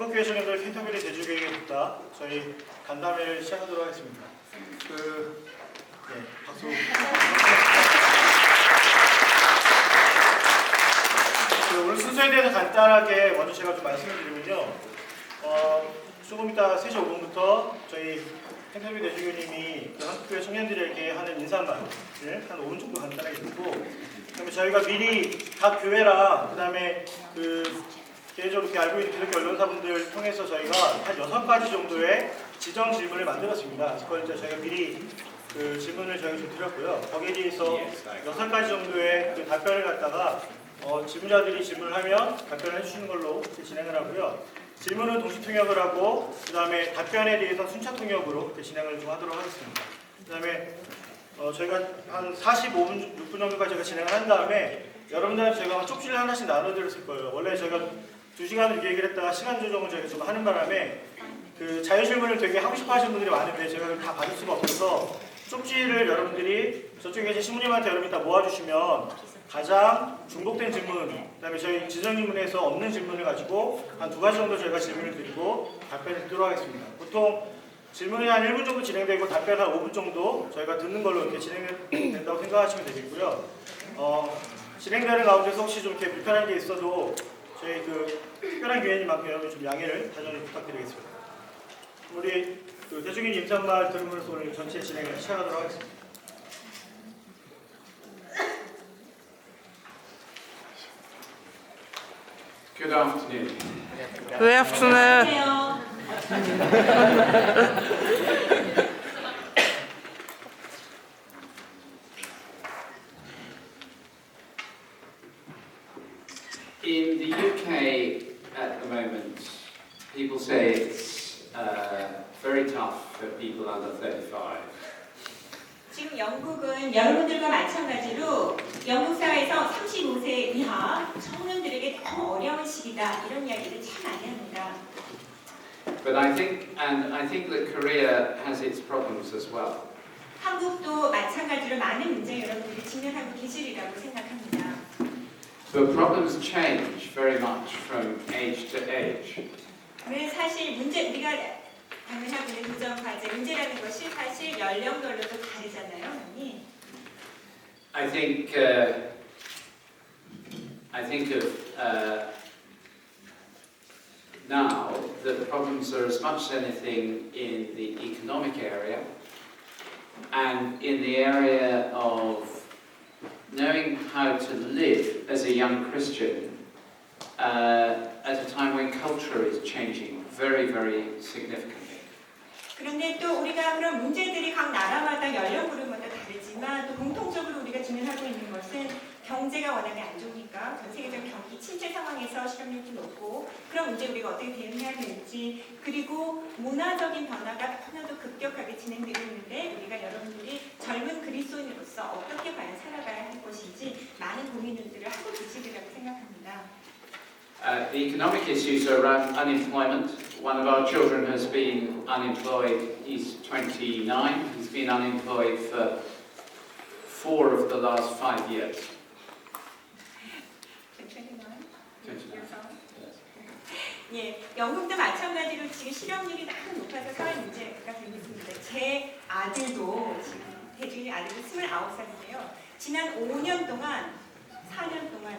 한국교회 청년들 캔터빌리 대주교회에 있다 저희 간담회를 시작하도록 하겠습니다. 그 네, 박수. 그 오늘 순서에 대해서 간단하게 먼저 제가 좀 말씀을 드리면요. 어, 조금 이따 3시 5분부터 저희 캔터빌리 대주교님이 그 한국교회 청년들에게 하는 인사말을 한 5분 정도 간단하게 듣고 그다음에 저희가 미리 각 교회랑 그다음에 그 개인적으로 이렇게 알고 있는 기독교 언론사분들 통해서 저희가 한 여섯 가지 정도의 지정 질문을 만들었습니다. 그걸 이제 저희가 미리 그 질문을 저희가 좀 드렸고요. 거기에 대해서 여섯 가지 정도의 그 답변을 갖다가 어, 질문자들이 질문을 하면 답변을 해주시는 걸로 진행을 하고요. 질문은 동시 통역을 하고 그 다음에 답변에 대해서 순차 통역으로 진행을 좀 하도록 하겠습니다. 그 다음에 어, 저희가 한 45분, 6분 정도까지 진행을 한 다음에 여러분들한테 저희가 쪽지를 하나씩 나눠드렸을 거예요. 원래 저희가 2시간을 이렇게 얘기를 했다가 시간 조정을 저희가 좀 하는 바람에 그 자유 질문을 되게 하고 싶어 하시는 분들이 많은데 제가 다 받을 수가 없어서 쪽지를 여러분들이 저쪽에 계신 신부님한테 여러분 다 모아주시면 가장 중복된 질문, 그다음에 저희 지정 질문에서 없는 질문을 가지고 한 두 가지 정도 저희가 질문을 드리고 답변을 듣도록 하겠습니다. 보통 질문이 한 1분 정도 진행되고 답변 한 5분 정도 저희가 듣는 걸로 이렇게 진행된다고 생각하시면 되겠고요. 어, 진행되는 가운데서 혹시 좀 이렇게 불편한 게 있어도 저희 그 특별한 기회니만큼 여러분 좀 양해를 단연히 부탁드리겠습니다. 우리 그 대중인 임산말 들으면서 오늘 전체 진행을 시작하도록 하겠습니다. Good afternoon. Good afternoon. and I think that Korea has its problems as well. 한국도 마찬가지로 많은 문제 여러분들이 직면하고 계시리라고 생각합니다. But problems change very much from age to age. 왜 사실 문제 우리가 당면하고 있는 도전 과제 문제라는 것이 사실 연령별로도 다르잖아요, 언니. I think, uh, I think of uh, now that the problems are as much as anything in the economic area and in the area of knowing how to live as a young Christian uh, at a time when culture is changing very, very significantly. 그런데 또 우리가 그런 문제들이 각 나라마다 연령 그룹마다 다르지만 또 공통적으로 우리가 직면하고 있는 것은 경제가 워낙에 안 좋으니까 전 세계적 경 기 침체 상황에서 실업률도 높고 그런 문제 우리가 어떻게 대응해야 될지 그리고 문화적인 변화가 너무나도 급격하게 진행되고 있는데 우리가 여러분들이 젊은 그리스도인으로서 어떻게 과연 살아가야 할 것인지 많은 고민들을 하고 계시리라고 생각합니다. Uh, the economic issues are around unemployment. One of our children has been unemployed. He's 29. He's been unemployed for four of the last five years. 예, 영국도 마찬가지로 지금 실업률이 너무 높아서 사회 문제가 되고 있습니다. 제 아들도 지금 대중이 아들도 29살인데요. 지난 5년 동안, 4년 동안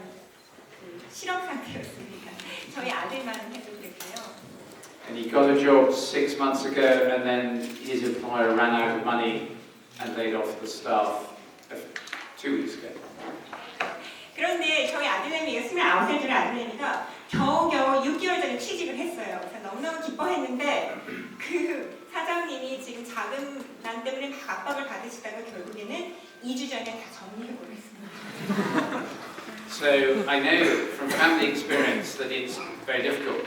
그 실업 상태였습니다. 저희 아들만 해도 그랬고요. And he got a job six months ago, and then his employer ran out of money and laid off the staff two weeks ago. 그런데 저희 아들내미가 29살 줄 아들내미가 겨우겨우 6개월 전에 취직을 했어요. 그래서 너무너무 기뻐했는데 그 사장님이 지금 자금난 때문에 막 압박을 받으시다가 결국에는 2주 전에 다 정리해버렸습니다. So I know from family experience that it's very difficult.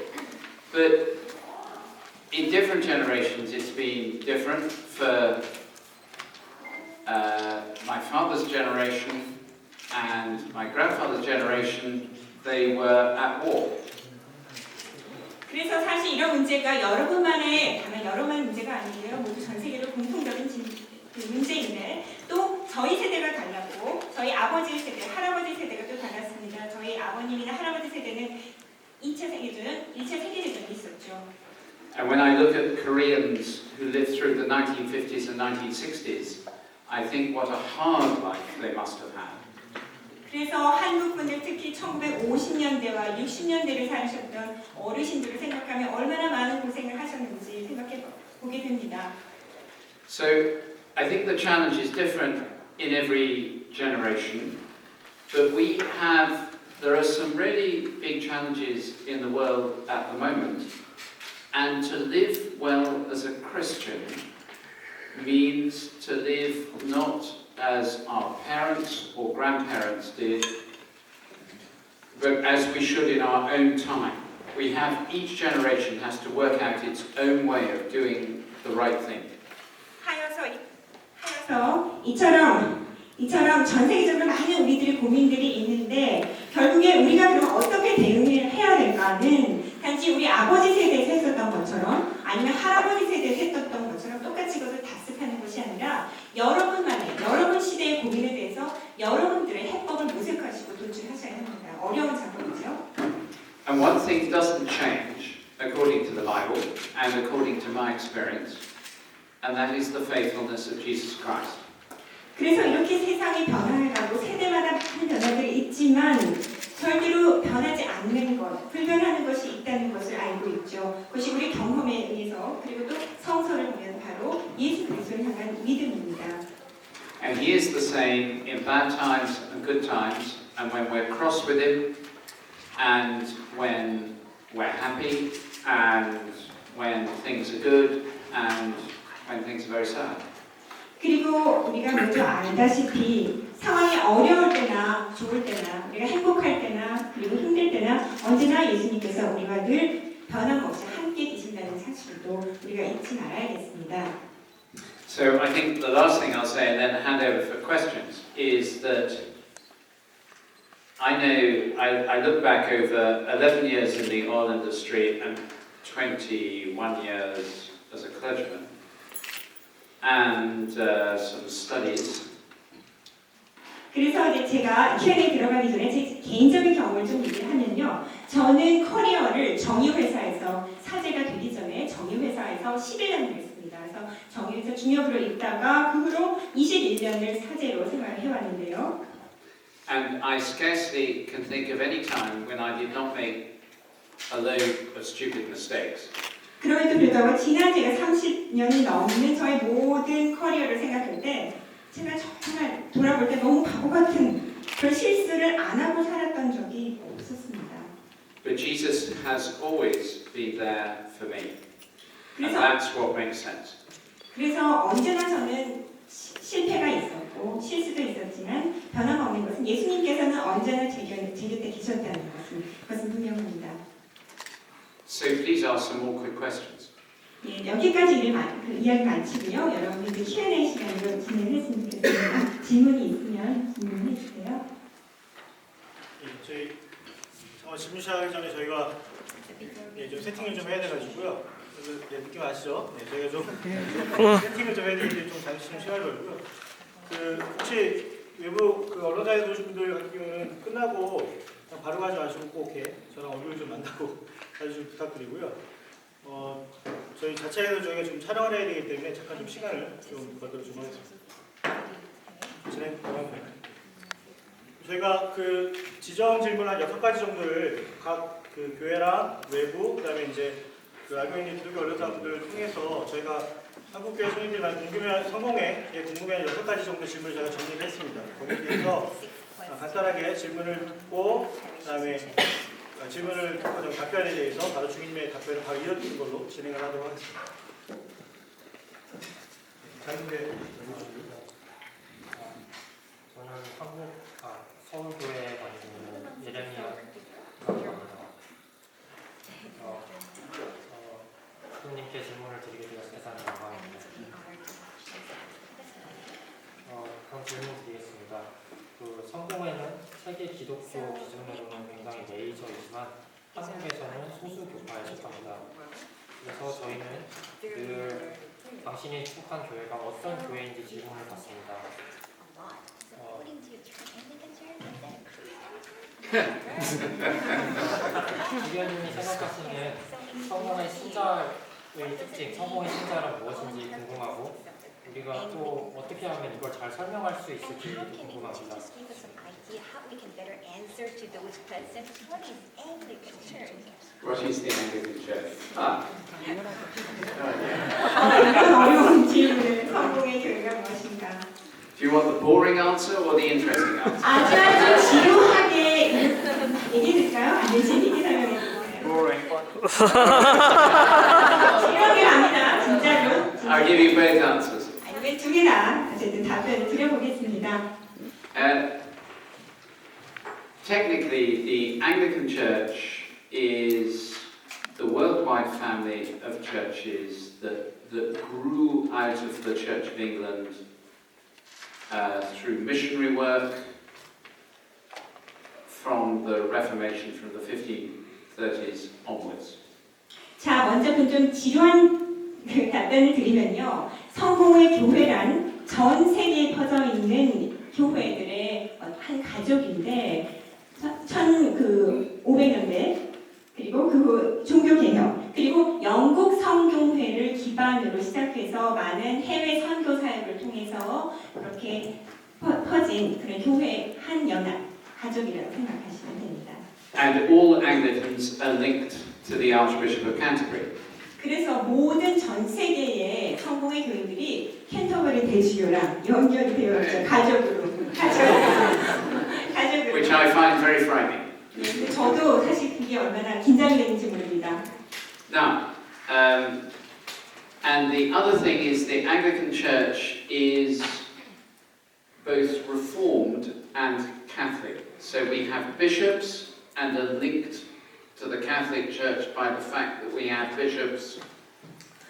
But in different generations, it's been different. For uh, my father's generation and my grandfather's generation, they were at war. 그래서 사실 이런 문제가 여러분만의 다만 여러분만의 문제가 아니고요. 모두 전 세계로 공통적인 진- 그 문제인데 또 저희 세대가 달랐고 저희 아버지 세대, 할아버지 세대가 또 달랐습니다. 저희 아버님이나 할아버지 세대는 2차 세계대전, 1차 세계대전이 있었죠. And when I look at Koreans who lived through the 1950s and 1960s, I think what a hard life they must have had. 그래서 한국 분들 특히 1950년대와 60년대를 사셨던 어르신들을 생각하면 얼마나 많은 고생을 하셨는지 생각해 보게 됩니다. So I think the challenge is different in every generation, but we have, there are some really big challenges in the world at the moment, and to live well as a Christian means to live not as our parents or grandparents did, but as we should in our own time. We have, each generation has to work out its own way of doing the right thing. 하여서 이- 하여서 이처럼 이처럼 전 세계적으로 많은 우리들의 고민들이 있는데 결국에 우리가 그럼 어떻게 대응을 해야 될까는 단지 우리 아버지 세대에서 했었던 것처럼 아니면 할아버지 세대에서 했었던 것처럼 똑같이 그것을 답습하는 것이 아니라 여러분만의 여러분 시대의 고민에 대해서 여러분들의 해법을 모색하시고 도출하셔야 합니다. 어려운 작업이죠. And one thing doesn't change according to the Bible and according to my experience, and that is the faithfulness of Jesus Christ. 그래서 이렇게 세상이 변화해가고 세대마다 많은 변화들이 있지만 절대로 변하지 않는 것, 불변하는 것이 있다는 것을 알고 있죠. 그것이 우리 경험에 의해서 그리고 또 성서를 보면 바로 예수 그리스도를 향한 믿음입니다. And He is the same in bad times and good times, and when we're cross with Him, and when we're happy, and when things are good, and when things are very sad. 그리고 우리가 모두 알다시피 상황이 어려울 때나 좋을 때나 우리가 행복할 때나 그리고 힘들 때나 언제나 예수님께서 우리와 늘 변함없이 함께 계신다는 사실도 우리가 잊지 말아야겠습니다. So I think the last thing I'll say, and then hand over for questions, is that I know I, I look back over 11 years in the oil industry and 21 years as a clergyman, and uh, some studies. 그래서 이제 제가 Q&A 들어가기 전에 제 개인적인 경험을 좀 얘기를 하면요. 저는 커리어를 정유회사에서 사제가 되기 전에 정유회사에서 11년을 했습니다. 그래서 정유회사 중역으로 있다가 그 후로 21년을 사제로 생활을 해왔는데요. And I scarcely can think of any time when I did not make a load of stupid mistakes. 그럼에도 불구하고 지난 제가 30년이 넘는 저의 모든 커리어를 생각할 때 제가 정말 돌아볼 때 너무 바보 같은 그런 실수를 안 하고 살았던 적이 없었습니다. But Jesus has always been there for me. And 그래서 that's what makes sense. 그래서 언제나 저는 시- 실패가 있었고 실수도 있었지만 변함없는 것은 예수님께서는 언제나 제, 곁- 제 곁에 계셨다는 것은 그것은 분명합니다. So please ask some more quick questions. 예, 여기까지 일 마, 그 이야기 마치고요. 여러분들 Q&A 시간으로 진행했으면 좋겠습니다. 질문이 있으면 질문해 주세요. 예, 저희 어, 질문 시작하기 전에 저희가 예, 좀 세팅을 좀 해야 돼가지고요. 그래서, 예, 느낌 아시죠? 네, 저희가 좀 세팅을 좀 해야 되는데 좀 잠시 좀 시간이 걸리고요. 그 혹시 외부 그 언론사에 오신 분들 같은 경우는 끝나고 바로 가지 마시고 꼭 이렇게 저랑 얼굴 좀 만나고 가주시면 부탁드리고요. 어, 저희 자체에서 저희가 좀 촬영을 해야 되기 때문에 잠깐 좀 시간을 좀 벌도록 좀 하겠습니다. 진행 고맙습니다. 저희가 그 지정 질문 한 여섯 가지 정도를 각 그 교회랑 외부 그다음에 이제 그 알고 있는 기독교 언론사분들을 통해서 저희가 한국교회 성인들만 궁금해 성공에 예, 궁금해하는 여섯 가지 정도 질문을 제가 정리를 했습니다. 거기에 대해서 아, 간단하게 질문을 듣고 그다음에 아, 질문을 듣고 좀 답변에 대해서 바로 주인님의 답변을 바로 이어드리는 걸로 진행을 하도록 하겠습니다. 장인대 저는 한국 아 서울교회에 다니는 예레미야라고 합니다. 어, 어, 교수님께 질문을 드리게 되어 대단히 영광입니다. 어, 그럼 질문 드리겠습니다. 그 성공회는 세계 기독교 기준으로는 굉장히 메이저이지만 한국에서는 소수 교파에 속합니다. 그래서 저희는 늘 당신이 속한 교회가 어떤 교회인지 질문을 받습니다. 어, 주변님이 생각하시는 성공의 시작 이 특징, 성공의 신자는 무엇인지 궁금하고 우리가 또 어떻게 하면 이걸 잘 설명할 수 있을지 how can you 궁금합니다. just give us some idea how we can better answer to those questions? What is Anglican Church? What is the Anglican Church? Ah. 이런 어려운 질문을 성공의 교회가 무엇인가? Do you want the boring answer or the interesting answer? 아주 아주 지루 줄까요? 지루하게 갑니다. 진짜로. I'll give you both answers. 아니면 두 개나 어쨌든 답변을 드려보겠습니다. Uh, technically, the Anglican Church is the worldwide family of churches that, that grew out of the Church of England uh, through missionary work from the Reformation, from the 1530s onwards. 자, 먼저 그 좀 지루한 그 답변을 드리면요. 성공의 교회란 전 세계에 퍼져 있는 교회들의 한 가족인데, 천그 500년대 그리고 그 종교 개혁 그리고 영국 성교회를 기반으로 시작해서 많은 해외 선교 사역을 통해서 그렇게 퍼, 퍼진 그런 교회 한 연합 가족이라고 생각하시면 됩니다. And all Anglicans are linked to the Archbishop of Canterbury. 그래서 모든 전 세계의 성공의 교인들이 캔터버리 대주교랑 연결이 되어 있죠. 가족으로. 가족으로. 가족으로. which I find very frightening. 네, 근데 저도 사실 그게 얼마나 긴장이 되는지 모릅니다. Now, um, and the other thing is the Anglican Church is both Reformed and Catholic. So we have bishops and are linked to the Catholic Church by the fact that we have bishops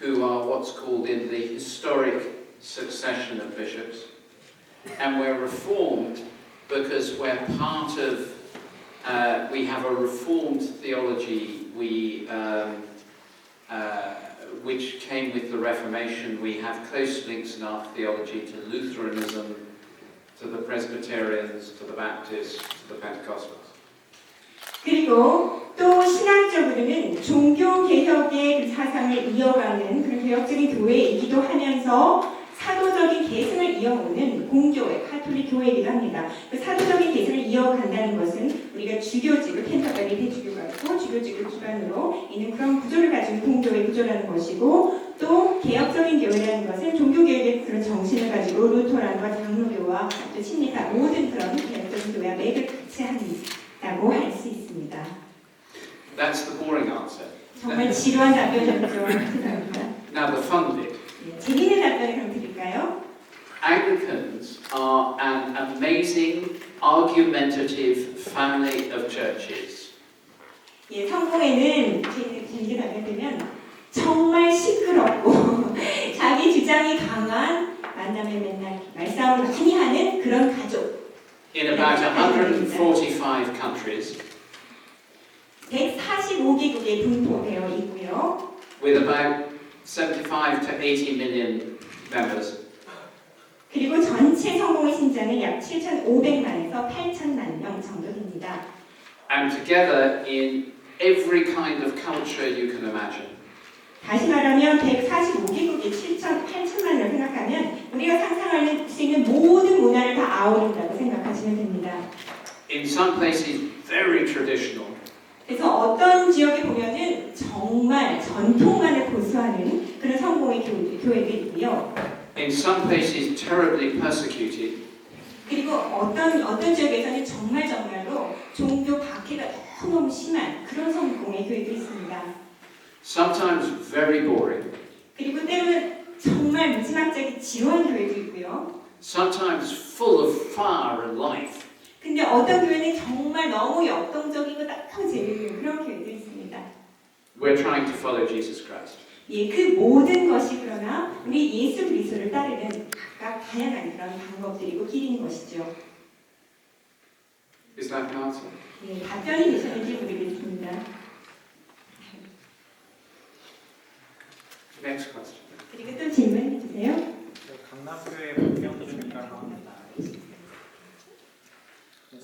who are what's called in the historic succession of bishops. And we're Reformed because we're part of uh, we have a reformed theology we, um, uh, which came with the Reformation. We have close links in our theology to Lutheranism, to the Presbyterians, to the Baptists, to the Pentecostals. 그리고 또 신앙적으로는 종교 개혁의 그 사상을 이어가는 그런 개혁적인 교회이기도 하면서 사도적인 계승을 이어오는 공교회, 카톨릭 교회이기도 합니다. 그 사도적인 계승을 이어간다는 것은 우리가 주교직을 캔터베리 대주교가 있고 주교직을 기반으로 있는 그런 구조를 가진 공교회 구조라는 것이고 또 개혁적인 교회라는 것은 종교개혁의 그런 정신을 가지고 루터란과 장로교와 또 친리파 모든 그런 개혁적인 교회와 맥을 같이 한 다고 할 수 있습니다. That's the boring answer. 정말 지루한 답변이었죠. Now, the fun bit. 네, 재미있는 답변을 그럼 드릴까요? Anglicans are an amazing, argumentative family of churches. 예, 성공에는 제- 재미있게 답변드리면 정말 시끄럽고 자기 주장이 강한 만남에 맨날 말싸움을 많이 하는 그런 가족. In about 145 countries, 145개국에 분포되어 있고요. with about 75 to 80 million members. 그리고 전체 성공의 신자는 약 7,500만에서 8,000만 명 정도 됩니다. and together in every kind of culture you can imagine. 다시 말하면 145개국에 7천, 8천만을 생각하면 우리가 상상할 수 있는 모든 문화를 다 아우른다고 생각하시면 됩니다. In some places, very traditional, 그래서 어떤 지역에 보면은 정말 전통만을 고수하는 그런 성공의 교, 교회들이고요. in some places, terribly persecuted, 그리고 어떤 어떤 지역에서는 정말 정말로 종교 박해가 너무너무 심한 그런 성공의 교회도 있습니다. Sometimes very boring, 그리고 때로는 정말 무지막지하게 지루한 교회도 있고요. sometimes full of fire and life. 근데 어떤 교회는 정말 너무 역동적이고 재미있는 그런 교회도 있습니다. We're trying to follow Jesus Christ. 예, 그 모든 것이 그러나 우리 예수 그리스도를 따르는 각각 다양한 그런 방법들이고 길인 것이죠. Is that an answer? 예, 답변이 되셨는지 모르겠습니다. Next question. 그리고 또 질문해 주세요. 강남교회 박병준이라고 합니다.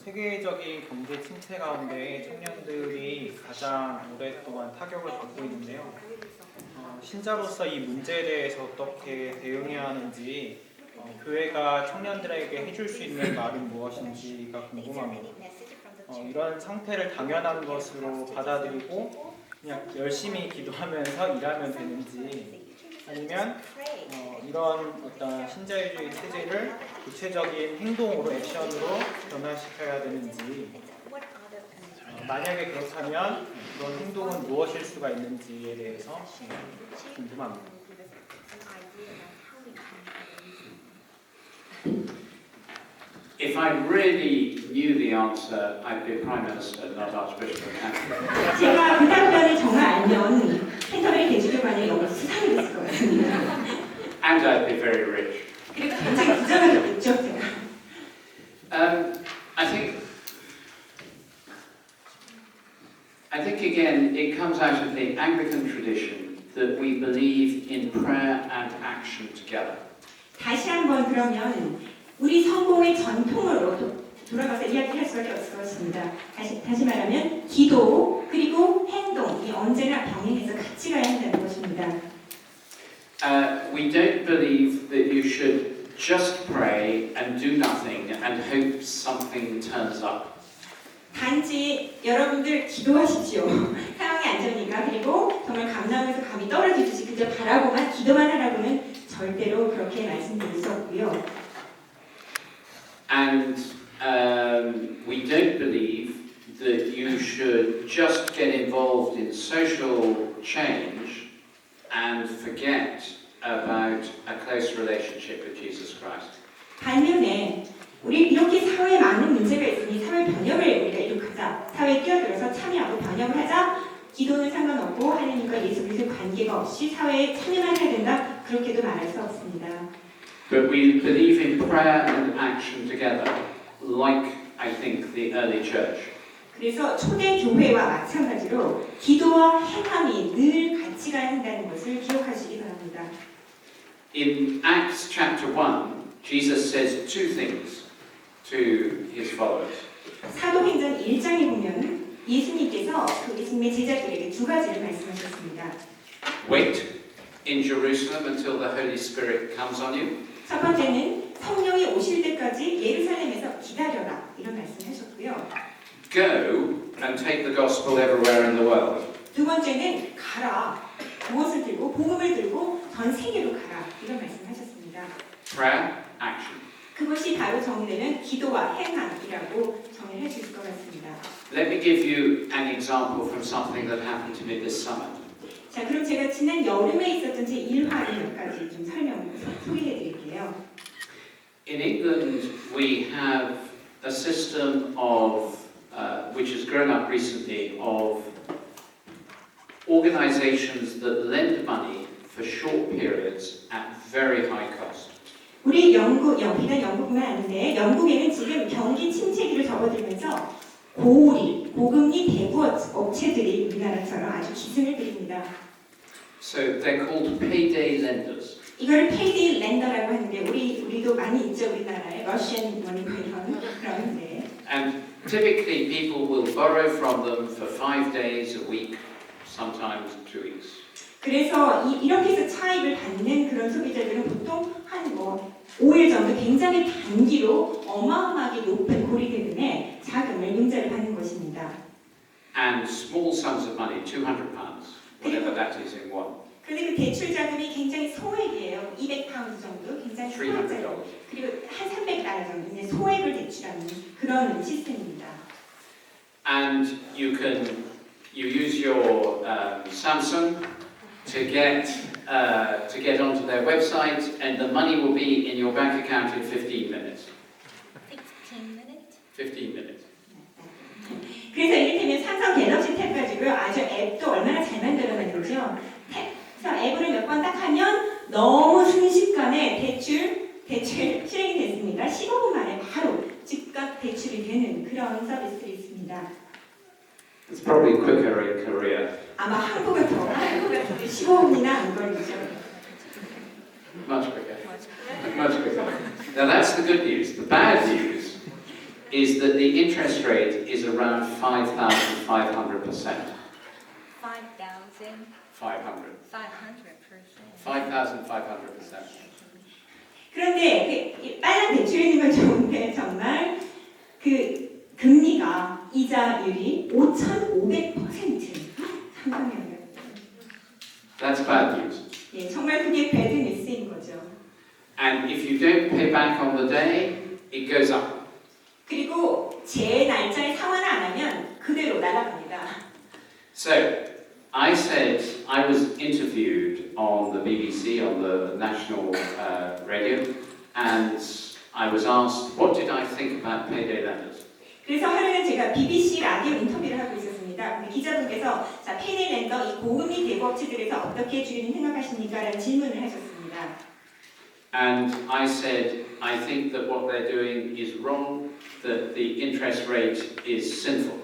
세계적인 경제 침체 가운데 청년들이 가장 오랫동안 타격을 받고 있는데요. 어, 신자로서 이 문제에 대해서 어떻게 대응해야 하는지 어, 교회가 청년들에게 해줄 수 있는 말은 무엇인지가 궁금합니다. the 어? 이런 상태를 당연한 것으로 받아들이고 그냥 열심히 기도하면서 일하면 되는지 아니면. 어, 이런 어떤 신자유주의 체제를 구체적인 행동으로 액션으로 변화시켜야 되는지 어, 만약에 그렇다면 그런 행동은 무엇일 수가 있는지에 대해서 어, 궁금합니다. knew the answer, I'd be Prime Minister, not Archbishop of Canterbury. 제가 그 답변을 정말 알면 캔터베리 대주교관의 영어 수상이 됐을 것 같습니다. And I'd be very rich. 그리고 굉장히 부자가겠죠, 제가. Um, I think, I think again, it comes out of the Anglican tradition that we believe in prayer and action together. 다시 한번 그러면 우리 성공의 전통으로 도- 돌아가서 이야기할 수밖에 없을 것입니다. 다시, 다시 말하면 기도 그리고 행동이 언제나 병행해서 같이 가야 한다는 것입니다. Uh, we don't believe that you should just pray and do nothing and hope something turns up. 단지 여러분들 기도하십시오. 상황이 안 좋으니까 그리고 정말 감나무에서 감이 떨어지듯이 그저 바라고만 기도만 하라고는 절대로 그렇게 말씀드릴 수 없고요. And um, we don't believe that you should just get involved in social change and forget about a close relationship with Jesus Christ. 반면에 우리 이렇게 사회에 많은 문제가 있으니 사회 변혁을 우리가 이룩하자 사회에 뛰어들어서 참여하고 변혁을 하자 기도는 상관없고 하나님과 예수 그리스도 관계가 없이 사회에 참여만 해야 된다 그렇게도 말할 수 없습니다. But we believe in prayer and action together, Like I think the early church. 그래서 초대 교회와 마찬가지로 기도와 행함이 늘 같이 가야 한다는 것을 기억하시기 바랍니다. In Acts chapter 1, Jesus says two things to his followers. 사도행전 1장에 보면 예수님께서 그 예수님의 제자들에게 두 가지를 말씀하셨습니다. Wait in Jerusalem until the Holy Spirit comes on you. 첫 번째는 성령이 오실 때까지 예루살렘에서 기다려라 이런 말씀하셨고요. Go and take the gospel everywhere in the world. 두 번째는 가라 무엇을 들고 복음을 들고 전 세계로 가라 이런 말씀하셨습니다. Prayer, action. 그것이 바로 정의되는 기도와 행함이라고 정의를 있을 것 같습니다. Let me give you an example from something that happened to me this summer. 자 그럼 제가 지난 여름에 있었던 제 일화를 몇 가지 좀 설명 소개해 드릴게요. In England, we have a system of, uh, which has grown up recently, of organizations that lend money for short periods at very high cost. 우리 영국, 영, 비단 영국만 아닌데 영국에는 지금 경기 침체기를 접어들면서 고우리, 고금리 대부 업체들이 우리나라처럼 아주 기승을 부립니다. So they're called payday lenders. 이걸 페이디 렌더라고 하는데 우리 우리도 많이 있죠 우리나라에 러시안 머니 뭐 이런 그런 데 And typically, people will borrow from them for five days, a week, sometimes two weeks. 그래서 이, 이렇게 해서 차익을 받는 그런 소비자들은 보통 한뭐 5일 정도 굉장히 단기로 어마어마하게 높은 고리 대금에 자금을 융자를 받는 것입니다. And small sums of money, 200 pounds, whatever that is in one, 그런데 그 대출 자금이 굉장히 소액이에요. 200파운드 정도, 굉장히 소액 자금. $300. 그리고 한 300달러 정도 이제 소액을 대출하는 그런 시스템입니다. and you can you use your um, Samsung to get uh, to get onto their website, and the money will be in your bank account in 15 minutes. 15 minutes? 15 minutes. 그래서 이를테면 삼성 갤럭시 탭 가지고 아주 앱도 얼마나. 앱을 몇번 딱 하면 너무 순식간에 대출, 대출 실행이 됐습니다. 15분 만에 바로 즉각 대출이 되는 그런 서비스들이 있습니다. It's probably quicker in Korea. 아마 한국은 더, 한국은 15분이나 안 걸리죠. Much quicker. Much quicker. Now that's the good news. The bad news is that the interest rate is around 5,500%. 5,500. 500. 5,500%. 그런데 그, 이 빨간 대출이 있는 건 좋은데 정말 그 금리가 이자율이 5,500% 상당히 어려워요. That's bad news. 예, 정말 그게 배드 뉴스인 거죠. And if you don't pay back on the day, it goes up. 그리고 제 날짜에 상환을 안 하면 그대로 날아갑니다. So, I said, I was interviewed on the BBC, on the national uh, radio, and I was asked, what did I think about payday lenders? 그래서 하루는 제가 BBC 라디오 인터뷰를 하고 있었습니다. 근데 기자분께서 자 페이데이 랜더 이 고금리 대부업체들에서 어떻게 주인님 생각하십니까? 라는 질문을 하셨습니다. And I said, I think that what they're doing is wrong, that the interest rate is sinful.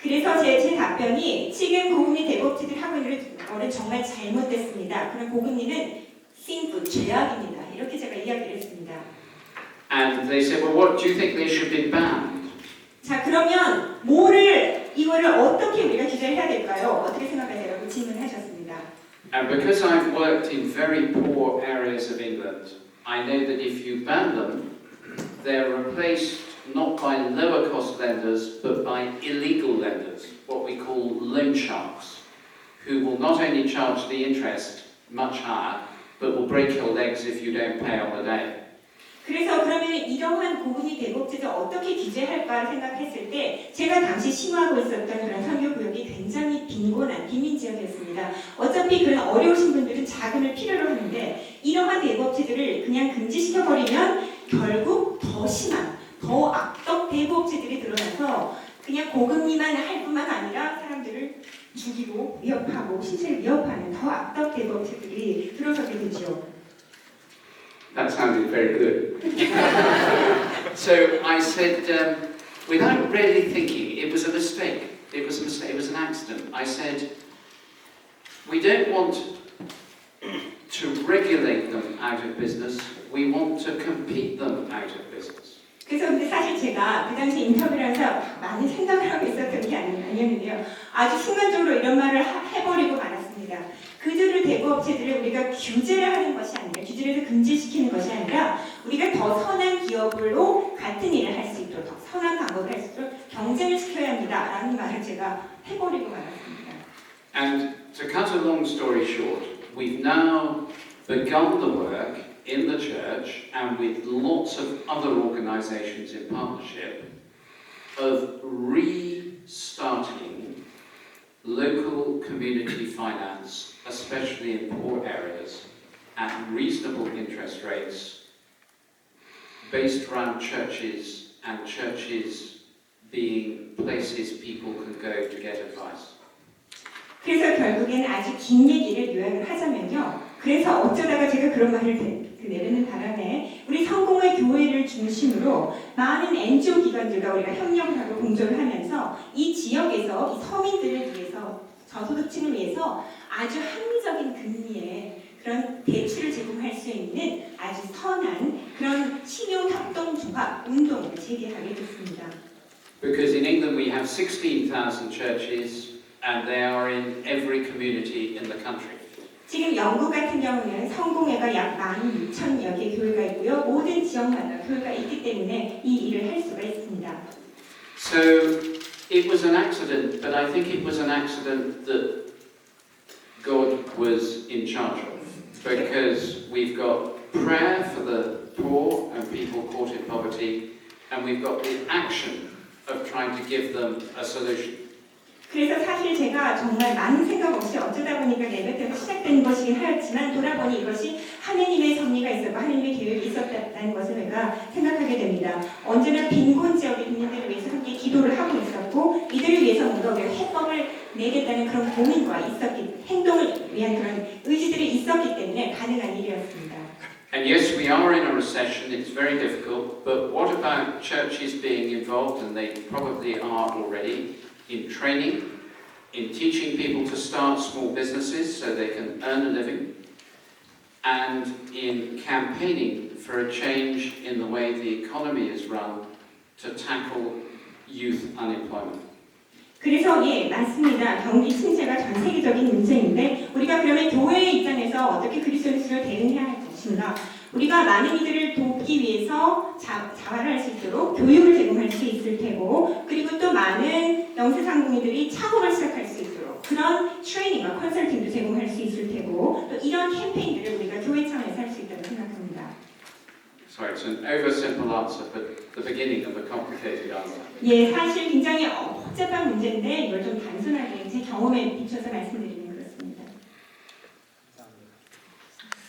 그래서 제, 제 답변이 지금 고금리 대부업체들이 하고 있는 거는 정말 잘못됐습니다. 그런 고금리는 신분, 죄악입니다. 이렇게 제가 이야기를 했습니다. And they said, well, what do you think they should be banned? 자 그러면 뭐를 이거를 어떻게 우리가 규제를 해야 될까요? 어떻게 생각하세요? 라고 질문을 하셨습니다. And because I've worked in very poor areas of England, I know that if you ban them, they're replaced not by lower cost lenders, but by illegal lenders, what we call loan sharks, who will not only charge the interest much higher, but will break your legs if you don't pay on the day. 그래서 그러면 이러한 고금리 대부업체들 어떻게 규제할까 생각했을 때 제가 당시 심화하고 있었던 그런 선교 구역이 굉장히 빈곤한 빈민 지역이었습니다. 어차피 그런 어려우신 분들은 자금을 필요로 하는데 이러한 대부업체들을 그냥 금지시켜 버리면 결국 더 심한 더 악덕 대부업체들이 드러나서 그냥 고금리만 할 뿐만 아니라 사람들을 죽이고 위협하고 신체를 위협하는 더 악덕 대부업체들이 들어서게 되죠. That sounded very good. so I said, um, without really thinking, it was a mistake. It was a mistake. It was an accident. I said, we don't want to regulate them out of business. We want to compete them out of business. 그래서 근데 사실 제가 그 당시 인터뷰를 하면서 많은 생각을 하고 있었던 게 아니, 아니었는데요. 아주 순간적으로 이런 말을 하- 해버리고 말았습니다. 그들을 대부업체들을 우리가 규제를 하는 것이 아니라 규제를 해서 금지시키는 것이 아니라 우리가 더 선한 기업으로 같은 일을 할 수 있도록 더 선한 방법을 할 수 있도록 경쟁을 시켜야 합니다라는 말을 제가 해버리고 말았습니다. And to cut a long story short, we've now begun the work in the church and with lots of other organisations in partnership of restarting local community finance, especially in poor areas, at reasonable interest rates based around churches and churches being places people can go to get advice. 그래서 결국엔 아주 긴 얘기를 요약을 하자면요. 그래서 어쩌다가 제가 그런 말을 대- 그 내뱉는 바람에 우리 성공의 교회를 중심으로 많은 NGO 기관들과 우리가 협력하고 공조를 하면서 이 지역에서 이 서민들을 위해서 저소득층을 위해서 아주 합리적인 금리에 그런 대출을 제공할 수 있는 아주 선한 그런 신용 협동 조합 운동을 제기하게 됐습니다. Because in England we have 16,000 churches and they are in every community in the country. 지금 영국 같은 경우는 성공회가 약 16,000여 개 교회가 있고요. 모든 지역마다 교회가 있기 때문에 이 일을 할 수가 있습니다. So it was an accident, but I think it was an accident that God was in charge of. Because we've got prayer for the poor and people caught in poverty, and we've got the action of trying to give them a solution. 그래서 사실 제가 정말 많은 생각 없이 어쩌다 보니까 내뱉어서 시작된 것이긴 하였지만 돌아보니 이것이 하느님의 섭리가 있었고 하느님의 계획이 있었다는 것을 내가 생각하게 됩니다. 언제나 빈곤 지역의 국민들을 위해서 함께 기도를 하고 있었고 이들을 위해서 뭔가 우리가 해법을 내겠다는 그런 고민과 있었기 행동을 위한 그런 의지들이 있었기 때문에 가능한 일이었습니다. And yes, we are in a recession, it's very difficult, but what about churches being involved, and they probably are already, in training, in teaching people to start small businesses so they can earn a living, and in campaigning for a change in the way the economy is run to tackle youth unemployment? 그래서 예 맞습니다. 경기 침체가 전 세계적인 문제인데 우리가 그러면 교회의 입장에서 어떻게 뉴센스를 대응해야 할 것입니다. 우리가 많은 이들을 돕기 위해서 자, 자활을 할 수 있도록 교육을 제공할 수 있을 테고 그리고 또 많은 영세상공인들이 창업을 시작할 수 있도록 그런 트레이닝과 컨설팅도 제공할 수 있을 테고 또 이런 캠페인들을 우리가 교회 차원에서 할 수 있다고 생각합니다. Sorry, it's an oversimple answer, but the beginning of a complicated answer. 예, 사실 굉장히 어, 복잡한 문제인데 이걸 좀 단순하게 제 경험에 비춰서 말씀드립니다.